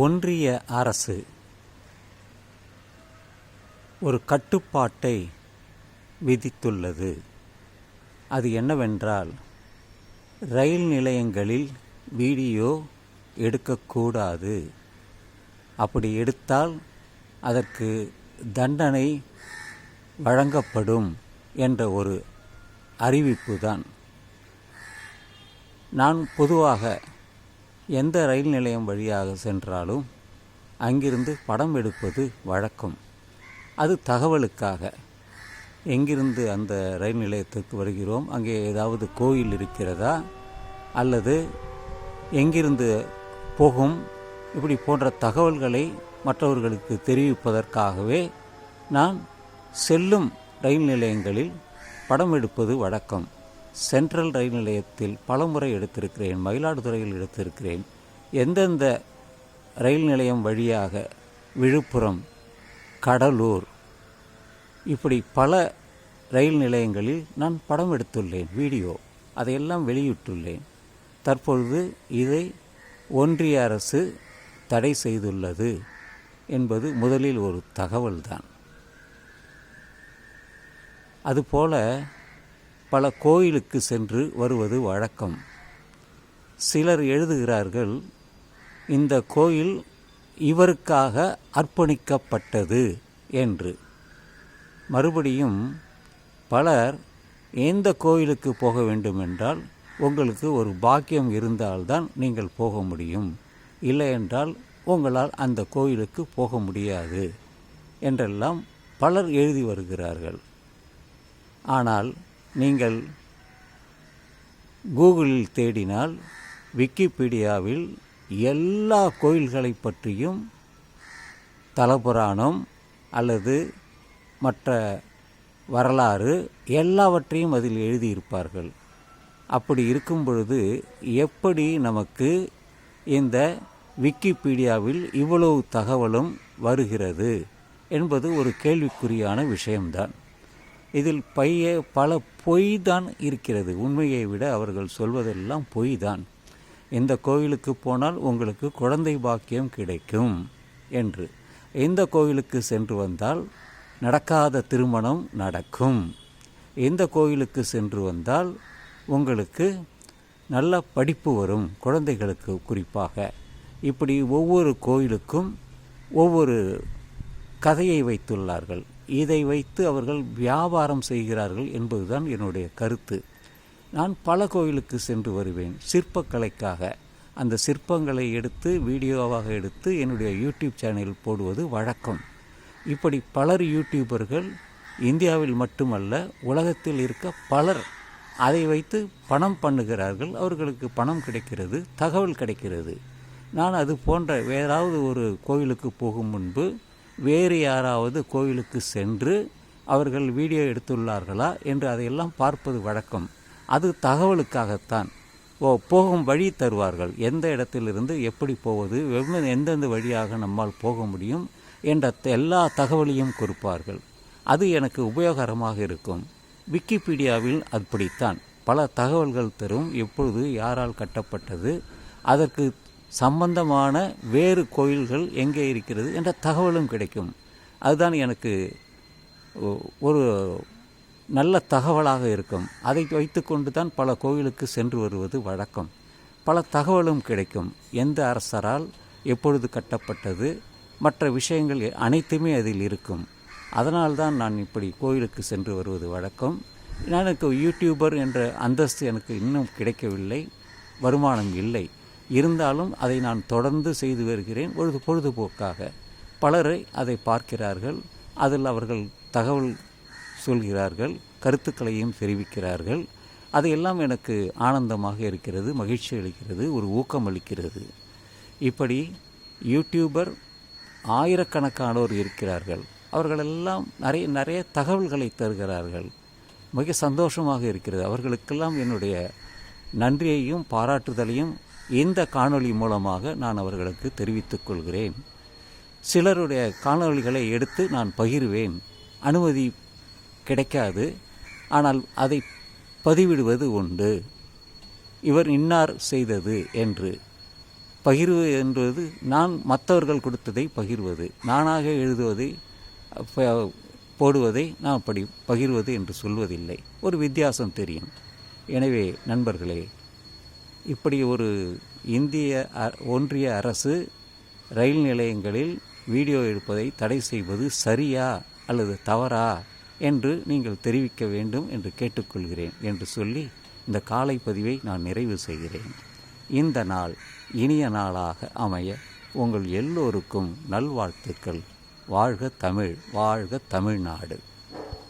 ஒன்றிய அரசு ஒரு கட்டுப்பாட்டை விதித்துள்ளது. அது என்னவென்றால் ரயில் நிலையங்களில் வீடியோ எடுக்கக்கூடாது. அப்படி எடுத்தால் அதற்கு தண்டனை வழங்கப்படும் என்ற ஒரு அறிவிப்பு தான் நான் பொதுவாக எந்த ரயில் நிலையம் வழியாக சென்றாலும் அங்கிருந்து படம் எடுப்பது வழக்கம். அது தகவலுக்காக. எங்கிருந்து அந்த ரயில் நிலையத்திற்கு வருகிறோம்? அங்கே ஏதாவது கோயில் இருக்கிறதா? அல்லது எங்கிருந்து போகும்? இப்படி போன்ற தகவல்களை மற்றவர்களுக்கு தெரிவிப்பதற்காகவே நான் செல்லும் ரயில் நிலையங்களில் படம் எடுப்பது வழக்கம். சென்ட்ரல் ரயில் நிலையத்தில் பலமுறை எடுத்திருக்கிறேன் மயிலாடுதுறையில் எடுத்திருக்கிறேன். எந்தெந்த ரயில் நிலையம் வழியாக விழுப்புரம் கடலூர் இப்படி பல ரயில் நிலையங்களில் நான் படம் எடுத்துள்ளேன் வீடியோ அதையெல்லாம் வெளியிட்டுள்ளேன். தற்பொழுது இதை ஒன்றிய அரசு தடை செய்துள்ளது என்பது முதலில் ஒரு தகவல்தான். அதுபோல பல கோயிலுக்கு சென்று வருவது வழக்கம். சிலர் எழுதுகிறார்கள் இந்த கோயில் இவருக்காக அர்ப்பணிக்கப்பட்டது என்று. மறுபடியும் பலர் எந்த கோயிலுக்கு போக வேண்டுமென்றால் உங்களுக்கு ஒரு பாக்கியம் இருந்தால்தான் நீங்கள் போக முடியும். இல்லை என்றால் உங்களால் அந்த கோயிலுக்கு போக முடியாது என்றெல்லாம் பலர் எழுதி வருகிறார்கள். ஆனால் நீங்கள் கூகுளில் தேடினால் விக்கிபீடியாவில் எல்லா கோயில்களை பற்றியும் தலபுராணம் அல்லது மற்ற வரலாறு எல்லாவற்றையும் அதில் எழுதியிருப்பார்கள். அப்படி இருக்கும் பொழுது எப்படி நமக்கு இந்த விக்கிபீடியாவில் இவ்வளவு தகவலும் வருகிறது என்பது ஒரு கேள்விக்குறியான விஷயம்தான். இதில் பைய பல பொய் தான் இருக்கிறது. உண்மையை விட அவர்கள் சொல்வதெல்லாம் பொய் தான் இந்த கோயிலுக்கு போனால் உங்களுக்கு குழந்தை பாக்கியம் கிடைக்கும் என்று. இந்த கோயிலுக்கு சென்று வந்தால் நடக்காத திருமணம் நடக்கும். எந்த கோயிலுக்கு சென்று வந்தால் உங்களுக்கு நல்ல படிப்பு வரும் குழந்தைகளுக்கு குறிப்பாக. இப்படி ஒவ்வொரு கோயிலுக்கும் ஒவ்வொரு கதையை வைத்துள்ளார்கள். இதை வைத்து அவர்கள் வியாபாரம் செய்கிறார்கள் என்பதுதான் என்னுடைய கருத்து. நான் பல கோயிலுக்கு சென்று வருவேன். சிற்பக்கலைக்காக. அந்த சிற்பங்களை எடுத்து வீடியோவாக எடுத்து என்னுடைய யூடியூப் சேனலில் போடுவது வழக்கம். இப்படி பலர் யூடியூபர்கள் இந்தியாவில் மட்டுமல்ல உலகத்தில் இருக்க பலர் அதை வைத்து பணம் பண்ணுகிறார்கள். அவர்களுக்கு பணம் கிடைக்கிறது தகவல் கிடைக்கிறது. நான் அது போன்ற வேறாவது ஒரு கோயிலுக்கு போகும் முன்பு வேறு யாராவது கோயிலுக்கு சென்று அவர்கள் வீடியோ எடுத்துள்ளார்களா என்று அதையெல்லாம் பார்ப்பது வழக்கம். அது தகவலுக்காகத்தான். ஓ போகும் வழி தருவார்கள். எந்த இடத்திலிருந்து எப்படி போவது வெவ்வேறு எந்தெந்த வழியாக நம்மால் போக முடியும் என்ற எல்லா தகவலையும் கொடுப்பார்கள். அது எனக்கு உபயோகரமாக இருக்கும். விக்கிபீடியாவில் அப்படித்தான். பல தகவல்கள் தரும். எப்பொழுது யாரால் கட்டப்பட்டது அதற்கு சம்பந்தமான வேறு கோயில்கள் எங்கே இருக்கிறது என்ற தகவலும் கிடைக்கும். அதுதான் எனக்கு ஒரு நல்ல தகவலாக இருக்கும். அதை வைத்துக்கொண்டு தான் பல கோயிலுக்கு சென்று வருவது வழக்கம். பல தகவலும் கிடைக்கும். எந்த அரசரால் எப்பொழுது கட்டப்பட்டது மற்ற விஷயங்கள் அனைத்துமே அதில் இருக்கும். அதனால்தான் நான் இப்படி கோயிலுக்கு சென்று வருவது வழக்கம். எனக்கு யூடியூபர் என்ற அந்தஸ்து எனக்கு இன்னும் கிடைக்கவில்லை. வருமானம் இல்லை. இருந்தாலும் அதை நான் தொடர்ந்து செய்து வருகிறேன். பொழுது பொழுதுபோக்காக பலரை அதை பார்க்கிறார்கள். அதில் அவர்கள் தகவல் சொல்கிறார்கள் கருத்துக்களையும் தெரிவிக்கிறார்கள். அதையெல்லாம் எனக்கு ஆனந்தமாக இருக்கிறது மகிழ்ச்சி அளிக்கிறது ஒரு ஊக்கம் அளிக்கிறது. இப்படி யூடியூபர் ஆயிரக்கணக்கானோர் இருக்கிறார்கள். அவர்களெல்லாம் நிறைய நிறைய தகவல்களை தருகிறார்கள். மிக சந்தோஷமாக இருக்கிறது. அவர்களுக்கெல்லாம் என்னுடைய நன்றியையும் பாராட்டுதலையும் இந்த காணொளி மூலமாக நான் அவர்களுக்கு தெரிவித்துக் கொள்கிறேன். சிலருடைய காணொளிகளை எடுத்து நான் பகிர்வேன். அனுமதி கிடைக்காது. ஆனால் அதை பதிவிடுவது உண்டு. இவர் இன்னார் செய்தது என்று. பகிர்வு என்பது நான் மற்றவர்கள் கொடுத்ததை பகிர்வது. நானாக எழுதுவதை போடுவதை நான் அப்படி பகிர்வது என்று சொல்வதில்லை. ஒரு வித்தியாசம் தெரியும். எனவே நண்பர்களே இப்படி ஒரு இந்திய அ- ஒன்றிய அரசு ரயில் நிலையங்களில் வீடியோ எடுப்பதை தடை செய்வது சரியா அல்லது தவறா என்று நீங்கள் தெரிவிக்க வேண்டும் என்று கேட்டுக்கொள்கிறேன் என்று சொல்லி இந்த காலை பதிவை நான் நிறைவு செய்கிறேன். இந்த நாள் இனிய நாளாக அமைய உங்கள் எல்லோருக்கும் நல்வாழ்த்துக்கள். வாழ்க தமிழ் வாழ்க தமிழ்நாடு.